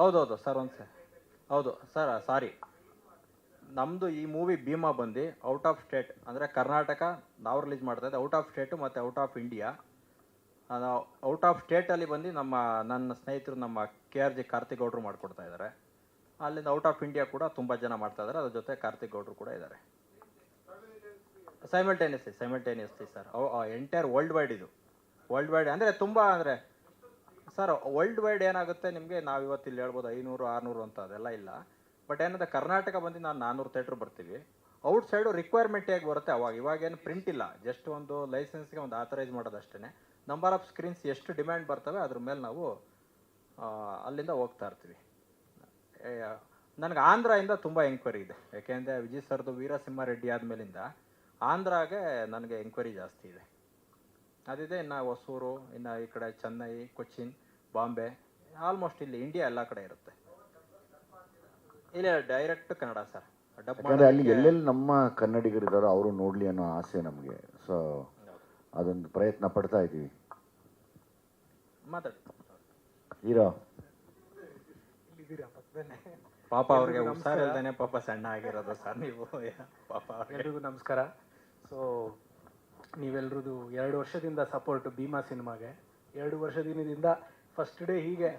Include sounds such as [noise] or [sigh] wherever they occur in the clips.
ಹೌದೌದು ಸರ್ ಒಂದು ಸರ್ ಹೌದು ಸರ್ ಸಾರಿ ನಮ್ಮದು ಈ ಮೂವಿ ಭೀಮಾ ಬಂದು ಔಟ್ ಆಫ್ ಸ್ಟೇಟ್ ಅಂದರೆ ಕರ್ನಾಟಕ, ನಾವು ರಿಲೀಸ್ ಮಾಡ್ತಾ ಇದ್ದೆ ಔಟ್ ಆಫ್ ಸ್ಟೇಟು ಮತ್ತು out of India out of ಸ್ಟೇಟಲ್ಲಿ ಬಂದು, ನಮ್ಮ, ನನ್ನ ಸ್ನೇಹಿತರು ನಮ್ಮ ಕೆ ಆರ್ ಜಿ ಕಾರ್ತಿಕ್ ಗೌಡ್ರು ಮಾಡಿಕೊಡ್ತಾ ಇದ್ದಾರೆ ಅಲ್ಲಿಂದ ಔಟ್ ಆಫ್ ಇಂಡಿಯಾ ಕೂಡ ತುಂಬ ಜನ ಮಾಡ್ತಾ ಇದ್ದಾರೆ ಅದ್ರ ಜೊತೆ ಕಾರ್ತಿಕ್ ಗೌಡ್ರು ಕೂಡ ಇದ್ದಾರೆ simultaneously simultaneously sir entire world wide ಇದು. ವರ್ಲ್ಡ್ ವೈಡ್ ಅಂದರೆ ತುಂಬ, ಅಂದರೆ ಸರ್ ವರ್ಲ್ಡ್ ವೈಡ್ ಏನಾಗುತ್ತೆ ನಿಮಗೆ? ನಾವು ಇವತ್ತು ಇಲ್ಲಿ ಹೇಳ್ಬೋದು ಐನೂರು, ಆರುನೂರು ಅಂತ, ಅದೆಲ್ಲ ಇಲ್ಲ. ಬಟ್ ಏನಂದ್ರೆ ಕರ್ನಾಟಕ ಬಂದು ನಾನು ನಾನ್ನೂರು ಥಿಯೇಟ್ರ್ ಬರ್ತೀವಿ. ಔಟ್ ಸೈಡು ರಿಕ್ವೈರ್ಮೆಂಟ್ ಹೇಗೆ ಬರುತ್ತೆ? ಅವಾಗ ಇವಾಗ ಏನು ಪ್ರಿಂಟ್ ಇಲ್ಲ. ಜಸ್ಟ್ ಒಂದು ಲೈಸೆನ್ಸ್ಗೆ ಒಂದು ಆಥರೈಸ್ ಮಾಡೋದಷ್ಟೇ ನಂಬರ್ ಆಫ್ ಸ್ಕ್ರೀನ್ಸ್ ಎಷ್ಟು ಡಿಮ್ಯಾಂಡ್ ಬರ್ತವೆ, ಅದ್ರ ಮೇಲೆ ನಾವು ಅಲ್ಲಿಂದ ಹೋಗ್ತಾ ಇರ್ತೀವಿ. ನನಗೆ ಆಂಧ್ರದಿಂದ ತುಂಬ ಎಂಕ್ವೈರಿ ಇದೆ. ಯಾಕೆಂದರೆ ವಿಜಯ್ ಸರ್ದು ವೀರಸಿಂಹ ರೆಡ್ಡಿ ಆದಮೇಲಿಂದ ಆಂಧ್ರಾಗೆ ನನಗೆ ಎಂಕ್ವೈರಿ ಜಾಸ್ತಿ ಇದೆ. ಅದಿದೆ ಇನ್ನು ಹೊಸೂರು ಇನ್ನು ಈ ಕಡೆ ಚೆನ್ನೈ ಕೊಚ್ಚಿನ್ ಬಾಂಬೆ ಆಲ್ಮೋಸ್ಟ್ ಇಲ್ಲಿ ಇಂಡಿಯಾ ಎಲ್ಲ ಕಡೆ ಇರುತ್ತೆ. ಇಲ್ಲ ಡೈರೆಕ್ಟ್ ಕನ್ನಡ ಸರ್ ಯಾಕಂದ್ರೆ ಅಲ್ಲಿ ಎಲ್ಲೆಲ್ಲಿ ನಮ್ಮ ಕನ್ನಡಿಗರಿದ್ದಾರೋ ಅವರು ನೋಡ್ಲಿ ಅನ್ನೋ ಆಸೆ ನಮಗೆ. ಸೊ ಅದೊಂದು ಪ್ರಯತ್ನ ಪಡ್ತಾ ಇದ್ದೀವಿ. ಮಾತಾಡಿ. ಹೀರೋ. ಪಾಪ ಅವ್ರಿಗೆ ಹುಷಾರಿಲ್ದೇನೆ ಪಾಪ ಸಣ್ಣ ಆಗಿರೋದು ಸರ್ ನೀವು. ಪಾಪ ಎಲ್ರಿಗೂ ನಮಸ್ಕಾರ. ಸೊ ನೀವೆಲ್ರದ್ದು ಎರಡು ವರ್ಷದಿಂದ ಸಪೋರ್ಟ್ ಭೀಮಾ ಸಿನಿಮಾಗೆ. ಎರಡು ವರ್ಷದಿಂದ ಫಸ್ಟ್ ಡೇ ಹೀಗೆ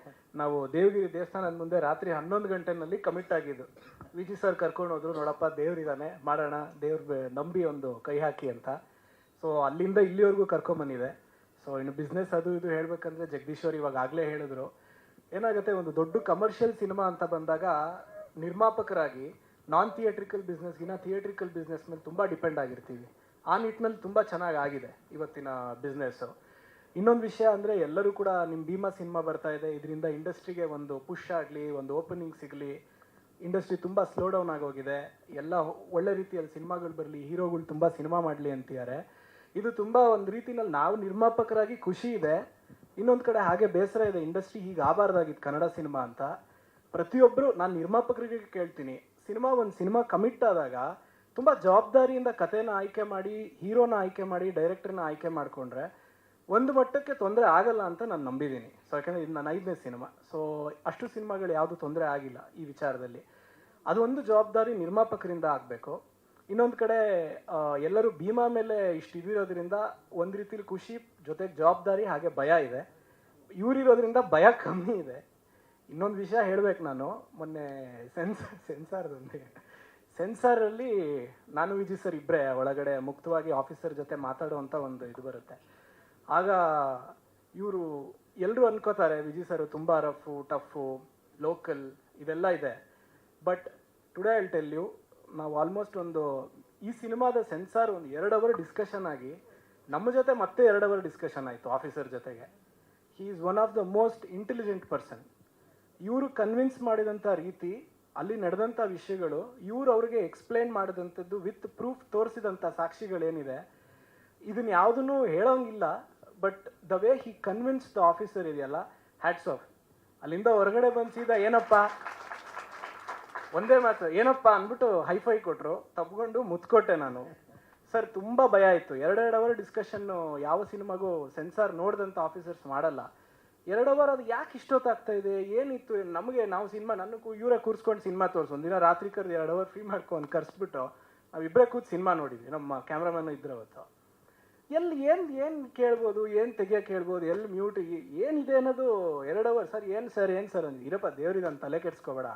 ನಾವು ದೇವಗಿರಿ ದೇವಸ್ಥಾನದ ಮುಂದೆ ರಾತ್ರಿ ಹನ್ನೊಂದು ಗಂಟೆನಲ್ಲಿ ಕಮಿಟ್ ಆಗಿದ್ದು. ವಿಜಿ ಸರ್ ಕರ್ಕೊಂಡು ಹೋದ್ರು, ನೋಡಪ್ಪ ದೇವ್ರಿದಾನೆ ಮಾಡೋಣ, ದೇವ್ರ ನಂಬಿ ಒಂದು ಕೈ ಹಾಕಿ ಅಂತ. ಸೊ ಅಲ್ಲಿಂದ ಇಲ್ಲಿವರೆಗೂ ಕರ್ಕೊಂಬಂದಿದೆ ಸೊ ಇನ್ನು ಬಿಸ್ನೆಸ್ ಅದು ಇದು ಹೇಳ್ಬೇಕಂದ್ರೆ ಜಗದೀಶ್ವರ್ ಇವಾಗ ಆಗಲೇ ಹೇಳಿದ್ರು. ಏನಾಗುತ್ತೆ, ಒಂದು ದೊಡ್ಡ ಕಮರ್ಷಿಯಲ್ ಸಿನಿಮಾ ಅಂತ ಬಂದಾಗ ನಿರ್ಮಾಪಕರಾಗಿ ನಾನ್ ಥಿಯೇಟ್ರಿಕಲ್ ಬಿಸ್ನೆಸ್ಗಿನ ಥಿಯೇಟ್ರಿಕಲ್ ಬಿಸ್ನೆಸ್ ಮೇಲೆ ತುಂಬ ಡಿಪೆಂಡ್ ಆಗಿರ್ತೀವಿ. ಆ ನಿಟ್ಟಿನಲ್ಲಿ ತುಂಬ ಚೆನ್ನಾಗಿ ಆಗಿದೆ ಇವತ್ತಿನ ಬಿಸ್ನೆಸ್ಸು ಇನ್ನೊಂದು ವಿಷಯ ಅಂದರೆ ಎಲ್ಲರೂ ಕೂಡ ನಿಮ್ಮ ಭೀಮಾ ಸಿನಿಮಾ ಬರ್ತಾ ಇದೆ. ಇದರಿಂದ ಇಂಡಸ್ಟ್ರಿಗೆ ಒಂದು ಪುಷ್ ಆಗಲಿ, ಒಂದು ಓಪನಿಂಗ್ ಸಿಗಲಿ ಇಂಡಸ್ಟ್ರಿ ತುಂಬ ಸ್ಲೋ ಡೌನ್ ಆಗೋಗಿದೆ ಎಲ್ಲ ಒಳ್ಳೆ ರೀತಿಯಲ್ಲಿ ಸಿನಿಮಾಗಳು ಬರಲಿ, ಹೀರೋಗಳು ತುಂಬ ಸಿನಿಮಾ ಮಾಡಲಿ ಅಂತಿದ್ದಾರೆ. ಇದು ತುಂಬ ಒಂದು ರೀತಿನಲ್ಲಿ ನಾವು ನಿರ್ಮಾಪಕರಾಗಿ ಖುಷಿ ಇದೆ. ಇನ್ನೊಂದು ಕಡೆ ಹಾಗೆ ಬೇಸರ ಇದೆ. ಇಂಡಸ್ಟ್ರಿ ಹೀಗೆ ಆಗಬಾರ್ದಾಗಿತ್ತು ಕನ್ನಡ ಸಿನಿಮಾ ಅಂತ. ಪ್ರತಿಯೊಬ್ಬರು ನಾನು ನಿರ್ಮಾಪಕರಿಗೆ ಕೇಳ್ತೀನಿ, ಸಿನಿಮಾ ಒಂದು ಸಿನಿಮಾ ಕಮಿಟ್ ಆದಾಗ ತುಂಬ ಜವಾಬ್ದಾರಿಯಿಂದ ಕಥೆನ ಆಯ್ಕೆ ಮಾಡಿ, ಹೀರೋನ ಆಯ್ಕೆ ಮಾಡಿ ಡೈರೆಕ್ಟರ್ನ ಆಯ್ಕೆ ಮಾಡಿಕೊಂಡ್ರೆ ಒಂದು ಮಟ್ಟಕ್ಕೆ ತೊಂದರೆ ಆಗಲ್ಲ ಅಂತ ನಾನು ನಂಬಿದ್ದೀನಿ ಸೊ ಯಾಕಂದರೆ ಇದು ನನ್ನ ಐದನೇ ಸಿನಿಮಾ. ಸೊ ಅಷ್ಟು ಸಿನಿಮಾಗಳು ಯಾವುದು ತೊಂದರೆ ಆಗಿಲ್ಲ ಈ ವಿಚಾರದಲ್ಲಿ. ಅದು ಒಂದು ಜವಾಬ್ದಾರಿ ನಿರ್ಮಾಪಕರಿಂದ ಆಗಬೇಕು. ಇನ್ನೊಂದು ಕಡೆ ಎಲ್ಲರೂ ಭೀಮಾ ಮೇಲೆ ಇಷ್ಟು ಇದಿರೋದ್ರಿಂದ ಒಂದು ರೀತಿಲಿ ಖುಷಿ ಜೊತೆಗೆ ಜವಾಬ್ದಾರಿ, ಹಾಗೆ ಭಯ ಇದೆ. ಇವರಿರೋದ್ರಿಂದ ಭಯ ಕಮ್ಮಿ ಇದೆ. ಇನ್ನೊಂದು ವಿಷಯ ಹೇಳ್ಬೇಕು ನಾನು. ಮೊನ್ನೆ ಸೆನ್ಸ್ ಸೆನ್ಸಾರ್ದೊಂದಿಗೆ. ಸೆನ್ಸಾರಲ್ಲಿ ನಾನು ವಿಜಿ ಸರ್ ಇಬ್ಬರೇ ಒಳಗಡೆ ಮುಕ್ತವಾಗಿ ಆಫೀಸರ್ ಜೊತೆ ಮಾತಾಡುವಂಥ ಒಂದು ಇದು ಬರುತ್ತೆ. ಆಗ ಇವರು ಎಲ್ಲರೂ ಅನ್ಕೋತಾರೆ, ವಿಜಿ ಸರ್ ತುಂಬ ರಫು ಟಫು ಲೋಕಲ್ ಇದೆಲ್ಲ ಇದೆ. But today I'll tell you ನಾವು ಆಲ್ಮೋಸ್ಟ್ ಒಂದು, ಈ ಸಿನಿಮಾದ ಸೆನ್ಸಾರ್ ಒಂದು ಎರಡು ಅವರ್ ಡಿಸ್ಕಷನ್ ಆಗಿ, ನಮ್ಮ ಜೊತೆ ಮತ್ತೆ ಎರಡು ಅವರ್ ಡಿಸ್ಕಷನ್ ಆಯಿತು ಆಫೀಸರ್ ಜೊತೆಗೆ. He is one of the most intelligent person ಇವರು ಕನ್ವಿನ್ಸ್ ಮಾಡಿದಂಥ ರೀತಿ ಅಲ್ಲಿ ನಡೆದಂಥ ವಿಷಯಗಳು ಇವರು ಅವ್ರಿಗೆ ಎಕ್ಸ್ಪ್ಲೈನ್ ಮಾಡಿದಂಥದ್ದು ವಿತ್ ಪ್ರೂಫ್ ತೋರಿಸಿದಂಥ ಸಾಕ್ಷಿಗಳೇನಿದೆ. ಇದನ್ನ ಯಾವುದನ್ನು ಹೇಳೋಂಗಿಲ್ಲ but the way he convince the officer ಇದೆಯಲ್ಲ ಹ್ಯಾಟ್ಸ್ ಆಫ್ ಅಲ್ಲಿಂದ ಹೊರಗಡೆ ಬಂದು ಏನಪ್ಪ? ಒಂದೇ ಮಾತು, ಏನಪ್ಪ ಅಂದ್ಬಿಟ್ಟು ಹೈಫೈ ಕೊಟ್ಟರು ತಪ್ಕೊಂಡು ಮುತ್ಕೊಟ್ಟೆ ನಾನು. ಸರ್, ತುಂಬ ಭಯ ಆಯಿತು. ಎರಡೆರಡು ಅವರ್ ಡಿಸ್ಕಷನ್ನು ಯಾವ ಸಿನಿಮಾಗೂ ಸೆನ್ಸಾರ್ ನೋಡಿದಂಥ ಆಫೀಸರ್ಸ್ ಮಾಡಲ್ಲ. ಎರಡು ಅವರ್ ಅದು ಯಾಕೆ ಇಷ್ಟೊತ್ತಾಗ್ತಾ ಇದೆ? ಏನಿತ್ತು? ನಮಗೆ ನಾವು ಸಿನಿಮಾ ನನಗೂ ಇವರೇ ಕೂರಿಸ್ಕೊಂಡು ಸಿನಿಮಾ ತೋರಿಸು ಒಂದಿನ ರಾತ್ರಿ ಕರೆದು ಎರಡು ಅವರ್ ಫ್ರೀ ಮಾಡ್ಕೊಂಡು ಕರ್ಸ್ಬಿಟ್ಟು ನಾವಿಬ್ಬರೇ ಕೂತು ಸಿನಿಮಾ ನೋಡಿದ್ವಿ. ನಮ್ಮ ಕ್ಯಾಮ್ರಾಮನ್ ಇದ್ರೆ ಅವತ್ತು. ಎಲ್ಲಿ ಏನು ಏನು ಕೇಳ್ಬೋದು, ಏನು ತೆಗಿಯೋಕೆ ಹೇಳ್ಬೋದು, ಎಲ್ಲಿ ಮ್ಯೂಟ್ ಏನಿದೆ ಅನ್ನೋದು ಎರಡು ಅವರ್ ಸರ್, ಏನು ಸರ್ ಏನು ಸರ್ ಅಂದ್ವಿ. ಇರಪ್ಪ, ದೇವ್ರಿಗೆ ನಾನು ತಲೆ ಕೆಡಿಸ್ಕೋಬೇಡ.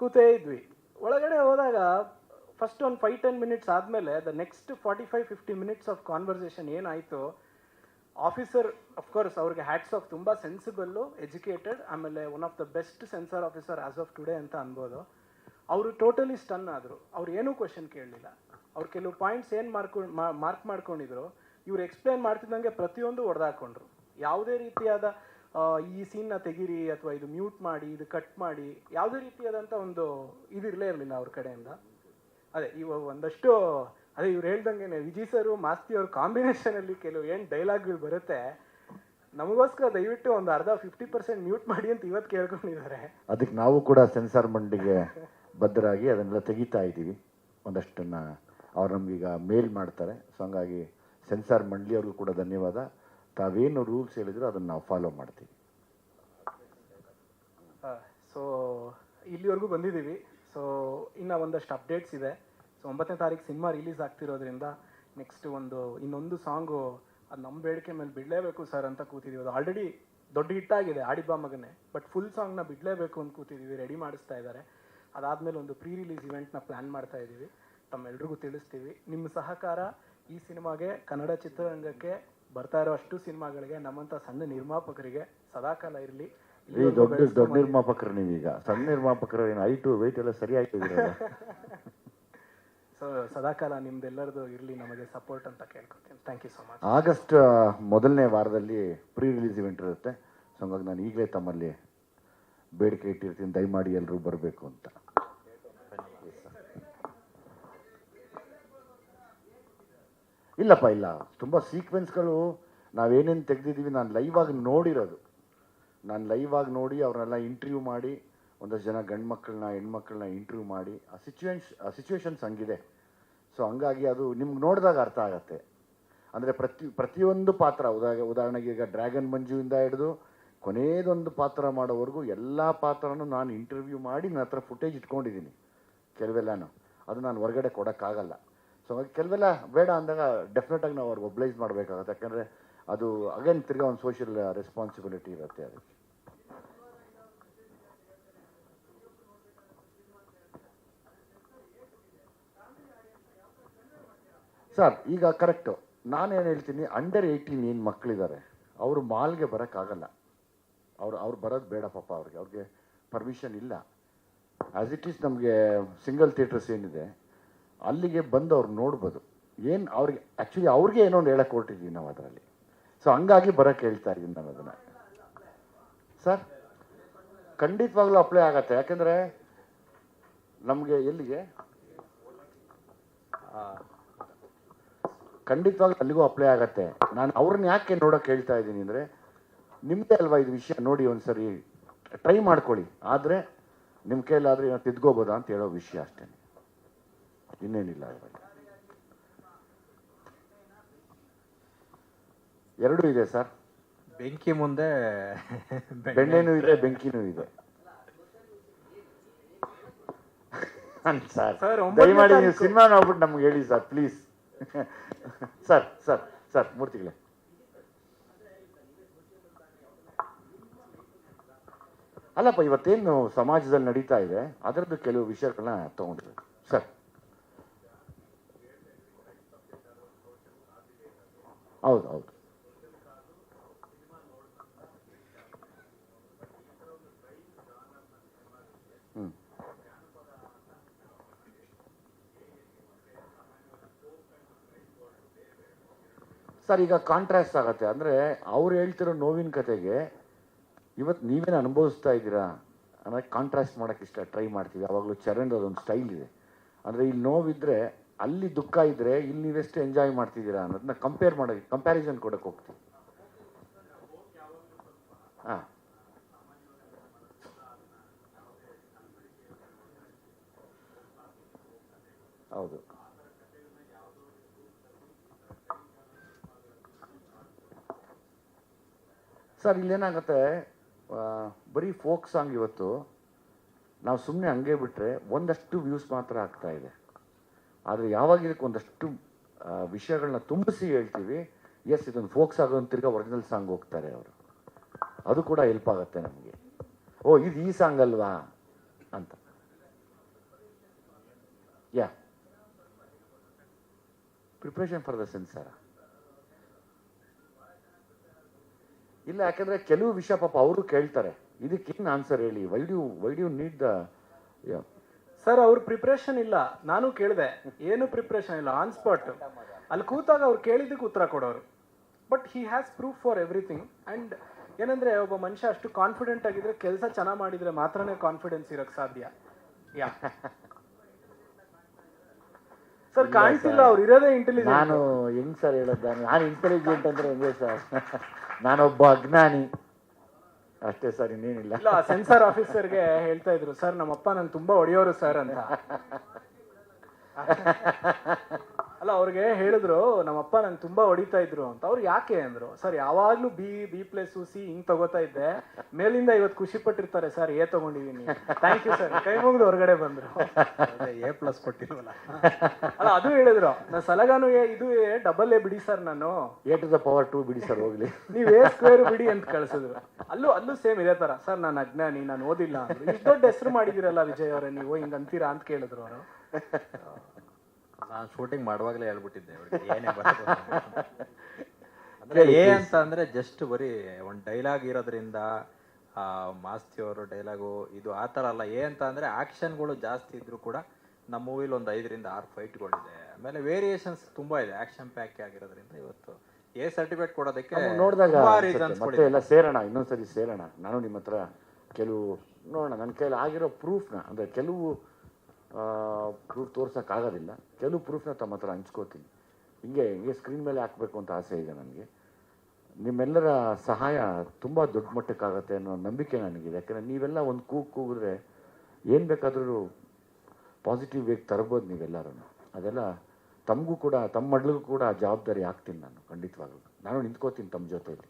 ಕೂತೇ ಇದ್ವಿ. ಒಳಗಡೆ ಹೋದಾಗ ಫಸ್ಟ್ ಒಂದು ಫೈವ್ ಟೆನ್ ಮಿನಿಟ್ಸ್ ಆದಮೇಲೆ the next forty five fifty minutes of conversation ಏನಾಯಿತು ಆಫೀಸರ್ ಅಫ್ಕೋರ್ಸ್ ಅವ್ರಿಗೆ ಹ್ಯಾಟ್ಸ್ ಆಫ್ ತುಂಬ ಸೆನ್ಸಿಬಲ್ಲು ಎಜುಕೇಟೆಡ್ ಆಮೇಲೆ one of the best censor officer as of today ಅಂತ ಅನ್ಬೋದು. ಅವರು ಟೋಟಲಿ ಸ್ಟನ್ ಆದರು. ಅವ್ರು ಏನೂ ಕ್ವಶನ್ ಕೇಳಲಿಲ್ಲ. ಅವ್ರು ಕೆಲವು ಪಾಯಿಂಟ್ಸ್ ಏನು ಮಾರ್ಕೊಂಡು ಮಾರ್ಕ್ ಮಾಡ್ಕೊಂಡಿದ್ರು, ಇವ್ರು ಎಕ್ಸ್ಪ್ಲೇನ್ ಮಾಡ್ತಿದ್ದಂಗೆ ಪ್ರತಿಯೊಂದು ಹೊಡೆದಾಕೊಂಡ್ರು ಯಾವುದೇ ರೀತಿಯಾದ ಈ ಸೀನ್ನ ತೆಗೀರಿ ಅಥವಾ ಇದು ಮ್ಯೂಟ್ ಮಾಡಿ, ಇದು ಕಟ್ ಮಾಡಿ, ಯಾವುದೇ ರೀತಿಯಾದಂಥ ಒಂದು ಇದಿರಲೇ ಇರಲಿಲ್ಲ ಅವ್ರ ಕಡೆಯಿಂದ. ಅದೇ ಇವಾಗ ಒಂದಷ್ಟು ಅದೇ ಇವ್ರು ಹೇಳ್ದಂಗೆ ವಿಜಯ್ ಸರ್ ಮಾಸ್ತಿ ಅವ್ರ ಕಾಂಬಿನೇಷನಲ್ಲಿ ಕೆಲವು ಏನು ಡೈಲಾಗ್ಗಳು ಬರುತ್ತೆ ನಮಗೋಸ್ಕರ ದಯವಿಟ್ಟು ಒಂದು ಅರ್ಧ ಫಿಫ್ಟಿ ಪರ್ಸೆಂಟ್ ಮ್ಯೂಟ್ ಮಾಡಿ ಅಂತ ಇವತ್ತು ಕೇಳ್ಕೊಂಡಿದ್ದಾರೆ. ಅದಕ್ಕೆ ನಾವು ಕೂಡ ಸೆನ್ಸಾರ್ ಮಂಡಿಗೆ ಬದ್ಧರಾಗಿ ಅದನ್ನೆಲ್ಲ ತೆಗಿತಾ ಇದ್ದೀವಿ. ಒಂದಷ್ಟನ್ನ ಅವ್ರು ನಮಗೀಗ ಮೇಲ್ ಮಾಡ್ತಾರೆ. ಸೊ ಹಂಗಾಗಿ ಸೆನ್ಸಾರ್ ಮಂಡಳಿಯವ್ರಿಗೂ ಕೂಡ ಧನ್ಯವಾದ. ತಾವೇನು ರೂಲ್ಸ್ ಹೇಳಿದ್ರು ಅದನ್ನು ನಾವು ಫಾಲೋ ಮಾಡ್ತೀವಿ. ಸೊ ಇಲ್ಲಿವರೆಗೂ ಬಂದಿದ್ದೀವಿ. ಸೊ ಇನ್ನು ಒಂದಷ್ಟು ಅಪ್ಡೇಟ್ಸ್ ಇದೆ. ಸೊ ಒಂಬತ್ತನೇ ತಾರೀಕು ಸಿನಿಮಾ ರಿಲೀಸ್ ಆಗ್ತಿರೋದ್ರಿಂದ ನೆಕ್ಸ್ಟ್ ಒಂದು ಇನ್ನೊಂದು ಸಾಂಗು ಅದು ನಮ್ಮ ಬೇಡಿಕೆ ಮೇಲೆ ಬಿಡಲೇಬೇಕು ಸರ್ ಅಂತ ಕೂತಿದ್ದೀವಿ ಅದು ಆಲ್ರೆಡಿ ದೊಡ್ಡ ಹಿಟ್ ಆಗಿದೆ ಆಡಿಬ್ಬಾ ಮಗನೇ. ಬಟ್ ಫುಲ್ ಸಾಂಗ್ನ ಬಿಡಲೇಬೇಕು ಅಂತ ಕೂತಿದ್ದೀವಿ ರೆಡಿ ಮಾಡಿಸ್ತಾ ಇದ್ದಾರೆ ಅದಾದಮೇಲೆ ಒಂದು ಪ್ರೀ ರಿಲೀಸ್ ಇವೆಂಟ್ನ ಪ್ಲ್ಯಾನ್ ಮಾಡ್ತಾ ಇದ್ದೀವಿ. ತಮ್ಮೆಲ್ರಿಗೂ ತಿಳಿಸ್ತೀವಿ. ನಿಮ್ಮ ಸಹಕಾರ ಈ ಸಿನಿಮಾಗೆ ಕನ್ನಡ ಚಿತ್ರರಂಗಕ್ಕೆ ಬರ್ತಾ ಇರೋ ಅಷ್ಟು ಸಿನಿಮಾಗಳಿಗೆ ನಮ್ಮಂಥ ಸಣ್ಣ ನಿರ್ಮಾಪಕರಿಗೆ ಸದಾಕಾಲ ಇರಲಿ. ದೊಡ್ಡ ದೊಡ್ಡ ನಿರ್ಮಾಪಕರು ನೀವೀಗ. ಸಣ್ಣ ನಿರ್ಮಾಪಕರು ಏನು ಹೈಟು ವೆಯ್ಟ್ ಎಲ್ಲ ಸರಿ ಸೊ [laughs] ಸದಾಕಾಲ ನಿಮ್ದೆಲ್ಲರದು ಇರಲಿ, ನಮಗೆ ಸಪೋರ್ಟ್ ಅಂತ ಕೇಳ್ಕೊತೀನಿ. Thank you so much August ಮೊದಲನೇ ವಾರದಲ್ಲಿ ಪ್ರೀ ರಿಲೀಸ್ ಇವೆಂಟ್ ಇರುತ್ತೆ. ಸೊ ಹಂಗಾಗಿ ನಾನು ಈಗಲೇ ತಮ್ಮಲ್ಲಿ ಬೇಡಿಕೆ ಇಟ್ಟಿರ್ತೀನಿ. ದಯಮಾಡಿ ಎಲ್ಲರೂ ಬರಬೇಕು ಅಂತ. ಇಲ್ಲಪ್ಪ, ಇಲ್ಲ. ತುಂಬ ಸೀಕ್ವೆನ್ಸ್ಗಳು ನಾವೇನೇನು ತೆಗೆದಿದ್ದೀವಿ ನಾನು ಲೈವ್ ಆಗಿ ನೋಡಿರೋದು. ನಾನು ಲೈವ್ ಆಗಿ ನೋಡಿ ಅವ್ರನ್ನೆಲ್ಲ ಇಂಟರ್ವ್ಯೂ ಮಾಡಿ ಒಂದಷ್ಟು ಜನ ಗಂಡು ಮಕ್ಕಳನ್ನ ಹೆಣ್ಮಕ್ಳನ್ನ ಇಂಟ್ರ್ಯೂ ಮಾಡಿ, ಆ ಸಿಚುವೇಶ್ ಆ ಸಿಚುವೇಶನ್ಸ್ ಹಂಗಿದೆ. ಸೊ ಹಂಗಾಗಿ ಅದು ನಿಮ್ಗೆ ನೋಡಿದಾಗ ಅರ್ಥ ಆಗತ್ತೆ. ಅಂದರೆ ಪ್ರತಿ, ಪ್ರತಿಯೊಂದು ಪಾತ್ರ, ಉದಾ, ಉದಾಹರಣೆಗೆ ಈಗ ಡ್ರ್ಯಾಗನ್ ಮಂಜುವಿಂದ ಹಿಡಿದು ಕೊನೆಯದೊಂದು ಪಾತ್ರ ಮಾಡೋವರೆಗೂ ಎಲ್ಲ ಪಾತ್ರನೂ ನಾನು ಇಂಟರ್ವ್ಯೂ ಮಾಡಿ ನನ್ನ ಹತ್ರ ಫುಟೇಜ್ ಇಟ್ಕೊಂಡಿದ್ದೀನಿ ಕೆಲವೆಲ್ಲನೂ. ಅದು ನಾನು ಹೊರಗಡೆ ಕೊಡೋಕ್ಕಾಗಲ್ಲ. ಸೊ ಹಾಗಾಗಿ ಕೆಲವೆಲ್ಲ ಬೇಡ ಅಂದಾಗ ಡೆಫಿನೆಟಾಗಿ ನಾವು ಅವ್ರಿಗೆ ಒಬ್ಲೈಸ್ ಮಾಡಬೇಕಾಗತ್ತೆ. ಯಾಕಂದರೆ ಅದು ಅಗೇನ್ ತಿರ್ಗಾ ಒಂದು ಸೋಷಿಯಲ್ ರೆಸ್ಪಾನ್ಸಿಬಿಲಿಟಿ ಇರುತ್ತೆ ಅದಕ್ಕೆ. ಸರ್, ಈಗ ಕರೆಕ್ಟು ನಾನೇನು ಹೇಳ್ತೀನಿ ಅಂಡರ್ ಏಯ್ಟೀನ್ ಏನು ಮಕ್ಕಳಿದ್ದಾರೆ ಅವರು ಮಾಲ್ಗೆ ಬರೋಕ್ಕಾಗಲ್ಲ. ಅವ್ರು ಅವ್ರು ಬರೋದು ಬೇಡ ಪಾಪ ಅವ್ರಿಗೆ ಅವ್ರಿಗೆ ಪರ್ಮಿಷನ್ ಇಲ್ಲ. ಆ್ಯಸ್ ಇಟ್ ಈಸ್ ನಮಗೆ ಸಿಂಗಲ್ ಥಿಯೇಟರ್ಸ್ ಏನಿದೆ, ಅಲ್ಲಿಗೆ ಬಂದು ಅವ್ರು ನೋಡ್ಬೋದು. ಏನು ಅವ್ರಿಗೆ ಆ್ಯಕ್ಚುಲಿ ಅವ್ರಿಗೆ ಏನೋ ಒಂದು ಹೇಳಕ್ಕೆ ಹೊರಟಿದ್ದೀವಿ ನಾವು ಅದರಲ್ಲಿ. ಸೊ ಹಂಗಾಗಿ ಬರೋಕ್ಕೆ ಹೇಳ್ತಾ ಇದ್ದೀನಿ ನಾನು ಅದನ್ನು. ಸರ್ ಖಂಡಿತವಾಗ್ಲೂ ಅಪ್ಲೈ ಆಗತ್ತೆ. ಯಾಕೆಂದರೆ, ನಮಗೆ ಎಲ್ಲಿಗೆ? ಖಂಡಿತವಾಗ್ಲೂ ಅಲ್ಲಿಗೂ ಅಪ್ಲೈ ಆಗತ್ತೆ. ನಾನು ಅವ್ರನ್ನ ಯಾಕೆ ನೋಡೋಕೆ ಹೇಳ್ತಾ ಇದ್ದೀನಿ ಅಂದರೆ ನಿಮ್ಮದೇ ಅಲ್ವಾ ಇದು ವಿಷಯ? ನೋಡಿ ಒಂದ್ಸರಿ ಟ್ರೈ ಮಾಡ್ಕೊಳ್ಳಿ. ಆದರೆ ನಿಮ್ಮ ಕೈಲಾದರೆ ಏನೋ ತಿದ್ಕೋಬೋದಾ ಅಂತ ಹೇಳೋ ವಿಷಯ ಅಷ್ಟೇ. ಇನ್ನೇನಿಲ್ಲ ಎರಡು ಇದೆ ಸರ್. ಬೆಂಕಿ ಮುಂದೆ ಬೆಣ್ಣೆನೂ ಇದೆ ಬೆಂಕಿನೂ ಇದೆ. ಸರ್. ಸರ್, ದಯಮಾಡಿ ನೀವು ಸಿನಿಮಾ ನೋಡ್ಬಿಟ್ಟು ನಮ್ಗೆ ಹೇಳಿ sir please [laughs] sir sir sir, ಮೂರ್ತಿಗಳೇ. ಅಲ್ಲಪ್ಪ, ಇವತ್ತೇನು ಸಮಾಜದಲ್ಲಿ ನಡೀತಾ ಇದೆ? ಅದರದ್ದು ಕೆಲವು ವಿಷಯಗಳನ್ನ ತಗೊಂಡಿರ್ಬೇಕು ಸರ್. ಹೌದು ಹೌದು. ಸರ್, ಈಗ ಕಾಂಟ್ರಾಸ್ಟ್ ಆಗತ್ತೆ. ಅಂದರೆ ಅವ್ರು ಹೇಳ್ತಿರೋ ನೋವಿನ ಕತೆಗೆ ಇವತ್ತು ನೀವೇನು ಅನುಭವಿಸ್ತಾ ಇದ್ದೀರಾ? ಅಂದ್ರೆ ಕಾಂಟ್ರಾಸ್ಟ್ ಮಾಡೋಕ್ಕೆ ಇಷ್ಟ ಟ್ರೈ ಮಾಡ್ತೀವಿ. ಯಾವಾಗಲೂ ಚರಣ್ ಅದೊಂದು ಸ್ಟೈಲ್ ಇದೆ. ಅಂದರೆ ಇಲ್ಲಿ ನೋವಿದ್ರೆ ಅಲ್ಲಿ ದುಃಖ ಇದ್ದರೆ ಇಲ್ಲಿ ನೀವೆಷ್ಟು ಎಂಜಾಯ್ ಮಾಡ್ತಿದ್ದೀರಾ ಅನ್ನೋದನ್ನ ಕಂಪೇರ್ ಮಾಡೋಕ್ಕೆ ಕಂಪ್ಯಾರಿಸನ್ ಕೊಡೋಕೆ ಹೋಗ್ತೀವಿ. ಹಾಂ ಹೌದು ಸರ್ ಇಲ್ಲೇನಾಗುತ್ತೆ ಬರೀ ಫೋಕ್ ಸಾಂಗ್ ಇವತ್ತು, ನಾವು ಸುಮ್ಮನೆ ಹಂಗೆ ಬಿಟ್ಟರೆ ಒಂದಷ್ಟು ವ್ಯೂಸ್ ಮಾತ್ರ ಆಗ್ತಾ ಇದೆ. ಆದರೆ ಯಾವಾಗ ಇದಕ್ಕೆ ಒಂದಷ್ಟು ವಿಷಯಗಳನ್ನ ತುಂಬಿಸಿ ಹೇಳ್ತೀವಿ ಎಸ್ ಇದೊಂದು ಫೋಕ್ ಸಾಂಗ್ ತಿರ್ಗಾ ಒರಿಜಿನಲ್ ಸಾಂಗ್ ಹೋಗ್ತಾರೆ ಅವರು. ಅದು ಕೂಡ ಹೆಲ್ಪ್ ಆಗುತ್ತೆ ನಮಗೆ. ಓ, ಇದು ಈ ಸಾಂಗ್ ಅಲ್ವಾ ಅಂತ. ಯಾ ಪ್ರಿಪ್ರೇಷನ್ ಫಾರ್ ದ ಸೆನ್ಸಾರ ಇಲ್ಲ ಯಾಕಂದ್ರೆ ಕೆಲವು ವಿಷಯ ಪಾಪ ಅವರು ಕೇಳ್ತಾರೆ. ಇದಕ್ಕೇನು ಆನ್ಸರ್ ಹೇಳಿ? Why d'you why d'you need the sir ಅವ್ರ ಪ್ರಿಪ್ರೇಷನ್ ಇಲ್ಲ. ನಾನು ಕೇಳಿದೆ ಏನು ಪ್ರಿಪ್ರೇಷನ್ ಇಲ್ಲ ಆನ್ ಸ್ಪಾಟ್ ಅಲ್ಲಿ ಕೂತಾಗ ಅವ್ರು ಕೇಳಿದ್ದಕ್ಕೆ ಉತ್ತರ ಕೊಡೋರು. But he has proof for everything and ಏನಂದ್ರೆ ಒಬ್ಬ ಮನುಷ್ಯ ಅಷ್ಟು ಕಾನ್ಫಿಡೆಂಟ್ ಆಗಿದ್ರೆ ಕೆಲಸ ಚೆನ್ನಾಗಿ ಮಾಡಿದ್ರೆ ಮಾತ್ರನೇ ಕಾನ್ಫಿಡೆನ್ಸ್ ಇರಕ್ ಸಾಧ್ಯ. ಯಾ [laughs] ಸರ್ ಕಾಣಿಸಿಲ್ಲ ಅವ್ರು ಇರೋದೇ ಇಂಟೆಲಿಜೆಂಟ್ ನಾನು ಹೆಂಗ್ ಸರ್ ಹೇಳೋದು? ನಾನು ಇಂಟೆಲಿಜೆಂಟ್ ಅಂದ್ರೆ ಹೆಂಗೆ ಸರ್? [laughs] ನಾನೊಬ್ಬ ಅಜ್ಞಾನಿ. ಅಷ್ಟೇ ಸರ್ ಇನ್ನೇನಿಲ್ಲ. ಇಲ್ಲ ಸೆನ್ಸಾರ್ ಆಫೀಸರ್ಗೆ ಹೇಳ್ತಾ ಇದ್ರು ಸರ್ ನಮ್ಮಪ್ಪ ನನ್ ತುಂಬಾ ಹೊಡೆಯೋರು ಸರ್ ಅಂತ. [laughs] [laughs] ಅಲ್ಲ ಅವ್ರಿಗೆ ಹೇಳಿದ್ರು ನಮ್ಮಪ್ಪ ನಂಗೆ ತುಂಬಾ ಹೊಡಿತಾ ಇದ್ರು ಅಂತ. ಅವ್ರು ಯಾಕೆ ಅಂದ್ರು ಸರ್ ಯಾವಾಗ್ಲೂ ಬಿ ಬಿ ಪ್ಲಸ್ ಸಿ ಹಿಂಗ್ ತಗೋತಾ ಇದ್ದೆ. ಮೇಲಿಂದ ಇವತ್ತು ಖುಷಿ ಪಟ್ಟಿರ್ತಾರೆ ಸರ್ ಎ ತಗೊಂಡಿದೀನಿ. ಥ್ಯಾಂಕ್ ಯು ಸರ್ ಕೈ ಮುಗಿದು ಹೊರಗಡೆ ಬಂದ್ರು. ಎ ಪ್ಲಸ್ ಕೊಟ್ಟಿಲ್ವಲ್ಲ. ಅಲ್ಲ ಅದು ಹೇಳಿದ್ರು. ನಾ ಸಲಗಾನು ಎ ಇದು ಡಬಲ್ ಎ ಬಿಡಿ ಸರ್ ನಾನು. A to the power two ಬಿಡಿ ಸರ್ ಹೋಗ್ಲಿ. ನೀವ್ ಎ ಸ್ಕ್ವೇರ್ ಬಿಡಿ ಅಂತ ಕಳ್ಸಿದ್ರು. ಅಲ್ಲೂ ಅಲ್ಲೂ ಸೇಮ್ ಇದೇ ತರ. ಸರ್ ನಾನು ಅಜ್ಞಾನಿ ನಾನು ಓದಿಲ್ಲ ಅಂದ್ರು. ಇಷ್ಟು ದೊಡ್ಡ ಹೆಸರು ಮಾಡಿದಿರಲ್ಲ ವಿಜಯ್ ಅವರೇ ನೀವು ಹಿಂಗ್ ಅಂತೀರಾ ಅಂತ ಕೇಳಿದ್ರು ಅವರು. [laughs] ನಾನು ಶೂಟಿಂಗ್ ಮಾಡುವಾಗಲೇ ಹೇಳ್ಬಿಟ್ಟಿದ್ದೆ ಏನೇ ಬರೋದು ಅಂತ. ಅಂದ್ರೆ ಏ ಅಂತ ಅಂದ್ರೆ ಜಸ್ಟ್ ಬರೀ ಒಂದು ಡೈಲಾಗ್ ಇರೋದ್ರಿಂದ ಆ ಮಾಸ್ತಿ ಅವರು ಡೈಲಾಗು ಇದು ಆ ಥರ ಅಲ್ಲ ಏ ಅಂತ ಅಂದ್ರೆ ಆಕ್ಷನ್ಗಳು ಜಾಸ್ತಿ ಇದ್ರು ಕೂಡ ನಮ್ಮ ಮೂವಿಲಿ ಒಂದು ಐದರಿಂದ ಆರು ಫೈಟ್ಗಳಿದೆ ಆಮೇಲೆ ವೇರಿಯೇಷನ್ಸ್ ತುಂಬಾ ಇದೆ ಆಕ್ಷನ್ ಪ್ಯಾಕ್ ಆಗಿರೋದ್ರಿಂದ ಇವತ್ತು ಎ ಸರ್ಟಿಫಿಕೇಟ್ ಕೊಡೋದಕ್ಕೆ ನೋಡಿದಾಗ ತುಂಬಾ reasons ಮತ್ತೆ ಗಳಿದೆ. ಎಲ್ಲ ಸೇರೋಣ ಇನ್ನೊಂದ್ಸರಿ ಸೇರೋಣ ನಾನು ನಿಮ್ಮ ಹತ್ರ ಕೆಲವು ನೋಡೋಣ ನನ್ನ ಕೈಯಲ್ಲಿ ಆಗಿರೋ ಪ್ರೂಫ್ನ ಅಂದರೆ ಕೆಲವು ಪ್ರೂಫ್ ತೋರ್ಸೋಕ್ಕಾಗೋದಿಲ್ಲ ಕೆಲವು ಪ್ರೂಫ್ನ ತಮ್ಮ ಹತ್ರ ಹಂಚ್ಕೋತೀನಿ. ಹಿಂಗೆ ಹಿಂಗೆ ಸ್ಕ್ರೀನ್ ಮೇಲೆ ಹಾಕಬೇಕು ಅಂತ ಆಸೆ ಇದೆ ನನಗೆ. ನಿಮ್ಮೆಲ್ಲರ ಸಹಾಯ ತುಂಬ ದೊಡ್ಡ ಮಟ್ಟಕ್ಕಾಗತ್ತೆ ಅನ್ನೋ ನಂಬಿಕೆ ನನಗಿದೆ. ಯಾಕಂದರೆ ನೀವೆಲ್ಲ ಒಂದು ಕೂಗು ಕೂಗಿದ್ರೆ ಏನು ಬೇಕಾದರೂ ಪಾಸಿಟಿವ್ ವೇಗ್ ತರ್ಬೋದು ನೀವೆಲ್ಲರೂ ಅದೆಲ್ಲ ತಮಗೂ ಕೂಡ, ತಮ್ಮ ಮಡ್ಲಿಗೂ ಕೂಡ ಜವಾಬ್ದಾರಿ ಆಗ್ತೀನಿ ನಾನು, ಖಂಡಿತವಾಗ್ಲೂ. ನಾನು ನಿಂತ್ಕೋತೀನಿ ತಮ್ಮ ಜೊತೆಯಲ್ಲಿ.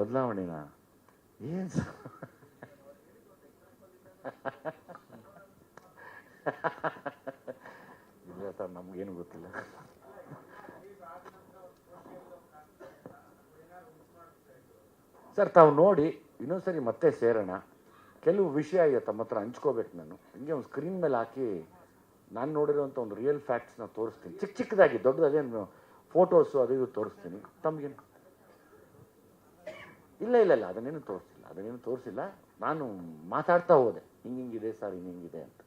ಬದಲಾವಣೆನ? ಏನು ಇಲ್ಲ ಸರ್, ನಮಗೇನು ಗೊತ್ತಿಲ್ಲ. ಸರ್, ತಾವು ನೋಡಿ ಇನ್ನೊಂದ್ಸರಿ ಮತ್ತೆ ಸೇರೋಣ. ಕೆಲವು ವಿಷಯ ಇದೆ ತಮ್ಮ ಹತ್ರ ಹಂಚ್ಕೋಬೇಕು ನಾನು. ಹಿಂಗೆ ಒಂದು ಸ್ಕ್ರೀನ್ ಮೇಲೆ ಹಾಕಿ ನಾನು ನೋಡಿರೋಂಥ ಒಂದು ರಿಯಲ್ ಫ್ಯಾಕ್ಟ್ಸ್ನ ತೋರಿಸ್ತೀನಿ. ಚಿಕ್ಕ ಚಿಕ್ಕದಾಗಿ ದೊಡ್ಡದೇನು ಫೋಟೋಸು ಅದು ಇದು ತೋರಿಸ್ತೀನಿ. ತಮಗೇನು ಇಲ್ಲ ಇಲ್ಲ ಇಲ್ಲ ಅದನ್ನೇನು ತೋರಿಸಿಲ್ಲ ಅದನ್ನೇನು ತೋರಿಸಿಲ್ಲ. ನಾನು ಮಾತಾಡ್ತಾ ಹೋದೆ ಹಿಂಗೆ ಹಿಂಗಿದೆ ಸರ್ ಹಿಂಗೆ ಹಿಂಗಿದೆ ಅಂತ.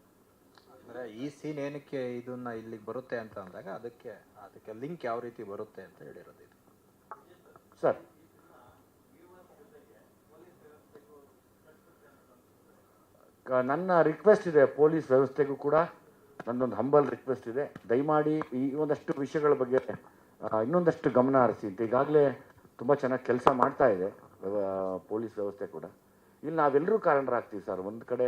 ಅಂದ್ರೆ ಈ ಸೀನ್ ಏನಕ್ಕೆ ಇದನ್ನ ಇಲ್ಲಿಗೆ ಬರುತ್ತೆ ಅಂತ ಅಂದಾಗ ಅದಕ್ಕೆ ಅದಕ್ಕೆ ಲಿಂಕ್ ಯಾವ ರೀತಿ ಬರುತ್ತೆ ಅಂತ ಹೇಳಿರೋದು ಇದು. ಸರ್. ನನ್ನ ರಿಕ್ವೆಸ್ಟ್ ಇದೆ ಪೊಲೀಸ್ ವ್ಯವಸ್ಥೆಗೂ ಕೂಡ. ನನ್ನೊಂದು ಹಂಬಲ್ ರಿಕ್ವೆಸ್ಟ್ ಇದೆ. ದಯಮಾಡಿ ಈ ಒಂದಷ್ಟು ವಿಷಯಗಳ ಬಗ್ಗೆ ಇನ್ನೊಂದಷ್ಟು ಗಮನ ಹರಿಸಿ ಅಂತ ಈಗಾಗಲೇ ತುಂಬ ಚೆನ್ನಾಗಿ ಕೆಲಸ ಮಾಡ್ತಾ ಇದೆ. ಪೊಲೀಸ್ ವ್ಯವಸ್ಥೆ ಕೂಡ. ಇಲ್ಲಿ ನಾವೆಲ್ಲರೂ ಕಾರಣರಾಗ್ತೀವಿ ಸರ್. ಒಂದು ಕಡೆ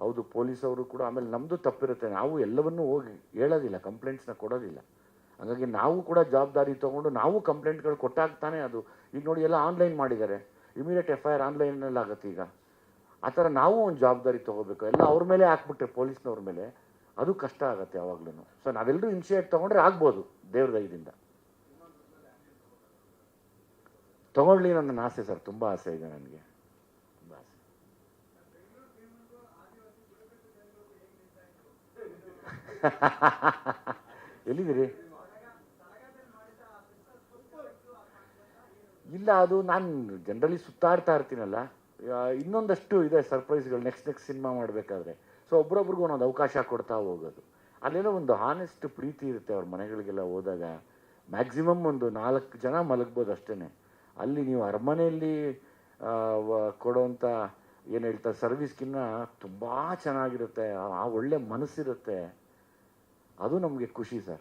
ಹೌದು, ಪೊಲೀಸವರು ಕೂಡ ಆಮೇಲೆ ನಮ್ಮದು ತಪ್ಪಿರುತ್ತೆ. ನಾವು ಎಲ್ಲವನ್ನೂ ಹೋಗಿ ಹೇಳೋದಿಲ್ಲ, ಕಂಪ್ಲೇಂಟ್ಸ್ನ ಕೊಡೋದಿಲ್ಲ. ಹಾಗಾಗಿ ನಾವು ಕೂಡ ಜವಾಬ್ದಾರಿ ತೊಗೊಂಡು ನಾವು ಕಂಪ್ಲೇಂಟ್ಗಳು ಕೊಟ್ಟಾಗ ತಾನೇ ಅದು. ಈಗ ನೋಡಿ ಎಲ್ಲ ಆನ್ಲೈನ್ ಮಾಡಿದ್ದಾರೆ. ಇಮಿಡಿಯೇಟ್ ಎಫ್ ಐ ಆರ್ ಆನ್ಲೈನಲ್ಲಿ ಆಗುತ್ತೆ ಈಗ. ಆ ಥರ ನಾವು ಒಂದು ಜವಾಬ್ದಾರಿ ತೊಗೋಬೇಕು. ಎಲ್ಲ ಅವ್ರ ಮೇಲೆ ಹಾಕ್ಬಿಟ್ರೆ, ಪೊಲೀಸ್ನವ್ರ ಮೇಲೆ ಅದು ಕಷ್ಟ ಆಗುತ್ತೆ ಯಾವಾಗ್ಲೂ ಸೊ ನಾವೆಲ್ಲರೂ ಇನಿಷಿಯೇಟ್ ತೊಗೊಂಡ್ರೆ ಆಗ್ಬೋದು ದೇವ್ರ ದಯದಿಂದ. ತಗೊಳ್ಳಿ ನನ್ನ ಆಸೆ ಸರ್, ತುಂಬ ಆಸೆ ಇದೆ ನನಗೆ. ತುಂಬ [laughs] ಎಲ್ಲಿದ್ದೀರಿ? ಇಲ್ಲ, ಅದು ನಾನು ಜನರಲಿ ಸುತ್ತಾಡ್ತಾ ಇರ್ತೀನಲ್ಲ. ಇನ್ನೊಂದಷ್ಟು ಇದೆ ಸರ್ಪ್ರೈಸ್ಗಳು ನೆಕ್ಸ್ಟ್ ನೆಕ್ಸ್ಟ್ ಸಿನಿಮಾ ಮಾಡಬೇಕಾದ್ರೆ. ಸೊ ಒಬ್ರೊಬ್ರಿಗೂ ಒಂದೊಂದು ಅವಕಾಶ ಕೊಡ್ತಾ ಹೋಗೋದು. ಅಲ್ಲೇನೋ ಒಂದು ಹಾನೆಸ್ಟ್ ಪ್ರೀತಿ ಇರುತ್ತೆ ಅವ್ರ ಮನೆಗಳಿಗೆಲ್ಲ ಹೋದಾಗ. ಮ್ಯಾಕ್ಸಿಮಮ್ ಒಂದು ನಾಲ್ಕು ಜನ ಮಲಗ್ಬೋದು ಅಷ್ಟೇ ಅಲ್ಲಿ ನೀವು ಅರಮನೆಯಲ್ಲಿ ಕೊಡೋಂಥ ಏನು ಹೇಳ್ತಾರೆ ಸರ್ವಿಸ್ಗಿನ್ನ ತುಂಬ ಚೆನ್ನಾಗಿರುತ್ತೆ. ಆ- ಒಳ್ಳೆ ಮನಸ್ಸಿರುತ್ತೆ. ಅದು ನಮಗೆ ಖುಷಿ ಸರ್.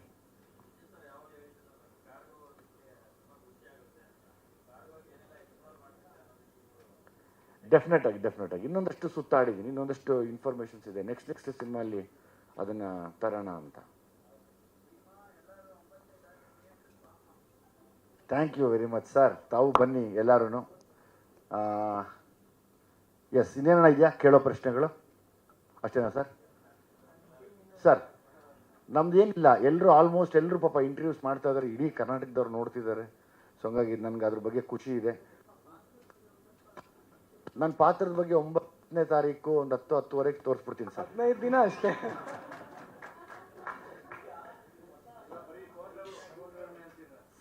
ಡೆಫಿನೆಟ್ ಆಗಿ ಡೆಫಿನೆಟ್ ಆಗಿ. ಇನ್ನೊಂದಷ್ಟು ಸುತ್ತಾಡಿದ್ದೀನಿ, ಇನ್ನೊಂದಷ್ಟು ಇನ್ಫಾರ್ಮೇಷನ್ಸ್ ಇದೆ. ನೆಕ್ಸ್ಟ್ ನೆಕ್ಸ್ಟ್ ಸಿನಿಮಾಲ್ಲಿ ಅದನ್ನು ತರೋಣ ಅಂತ. Thank you very much sir ತಾವು ಬನ್ನಿ ಎಲ್ಲರೂ ಎಸ್ ಇನ್ನೇನ ಇದೆಯಾ? ಕೇಳೋ ಪ್ರಶ್ನೆಗಳು? ಅಷ್ಟೇನಾ ಸರ್ ಸರ್ ನಮ್ದು ಏನಿಲ್ಲ ಎಲ್ಲರೂ ಆಲ್ಮೋಸ್ಟ್ ಎಲ್ಲರೂ ಪಾಪ ಇಂಟರ್ವ್ಯೂಸ್ ಮಾಡ್ತಾ ಇದ್ದಾರೆ ಇಡೀ ಕರ್ನಾಟಕದವ್ರು ನೋಡ್ತಿದ್ದಾರೆ. ಸೊ ಹಂಗಾಗಿ ನನಗೆ ಅದ್ರ ಬಗ್ಗೆ ಖುಷಿ ಇದೆ. ನನ್ನ ಪಾತ್ರದ ಬಗ್ಗೆ ಒಂಬತ್ತನೇ ತಾರೀಕು ಒಂದು ಹತ್ತು ಹತ್ತುವರೆಗೆ ತೋರಿಸ್ಬಿಡ್ತೀನಿ ಸರ್ ಹದಿನೈದು ದಿನ ಅಷ್ಟೇ.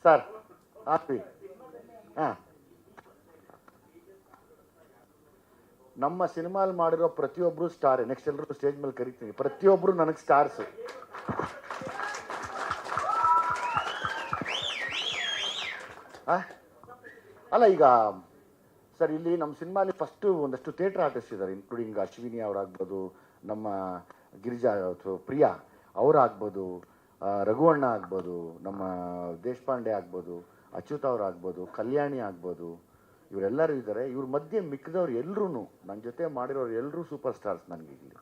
ಸರ್ ಹಾಪಿ ಹಾಂ. ನಮ್ಮ ಸಿನಿಮಾಲ್ ಮಾಡಿರೋ ಪ್ರತಿಯೊಬ್ಬರು ಸ್ಟಾರ್ ನೆಕ್ಸ್ಟ್ ಎಲ್ಲರೂ ಸ್ಟೇಜ್ ಮೇಲೆ ಕರಿತೀನಿ. ಪ್ರತಿಯೊಬ್ಬರು ನನಗೆ ಸ್ಟಾರ್ಸ್ ಅಲ್ಲ ಈಗ, ಸರ್ ಇಲ್ಲಿ ನಮ್ಮ ಸಿನಿಮಾಲಿ ಫಸ್ಟು ಒಂದಷ್ಟು ಥಿಯೇಟರ್ ಆರ್ಟಿಸ್ಟ್ ಇದ್ದಾರೆ ಇನ್ಕ್ಲೂಡಿಂಗ್ ಅಶ್ವಿನಿ ಅವರಾಗ್ಬೋದು, ನಮ್ಮ ಗಿರಿಜಾ ಪ್ರಿಯಾ ಅವರಾಗ್ಬೋದು ರಘುವಣ್ಣ ಆಗ್ಬೋದು, ನಮ್ಮ ದೇಶಪಾಂಡೆ ಆಗ್ಬೋದು ಅಚ್ಯುತ್ ಅವ್ರು ಆಗ್ಬೋದು, ಕಲ್ಯಾಣಿ ಆಗ್ಬೋದು, ಇವರೆಲ್ಲರೂ ಇದ್ದಾರೆ. ಇವ್ರ ಮಧ್ಯೆ ಮಿಕ್ಕಿದವ್ರು ಎಲ್ಲರೂ ನನ್ನ ಜೊತೆ ಮಾಡಿರೋರು ಎಲ್ಲರೂ ಸೂಪರ್ ಸ್ಟಾರ್ಸ್ ನನಗೆ ಇಲ್ಲಿ.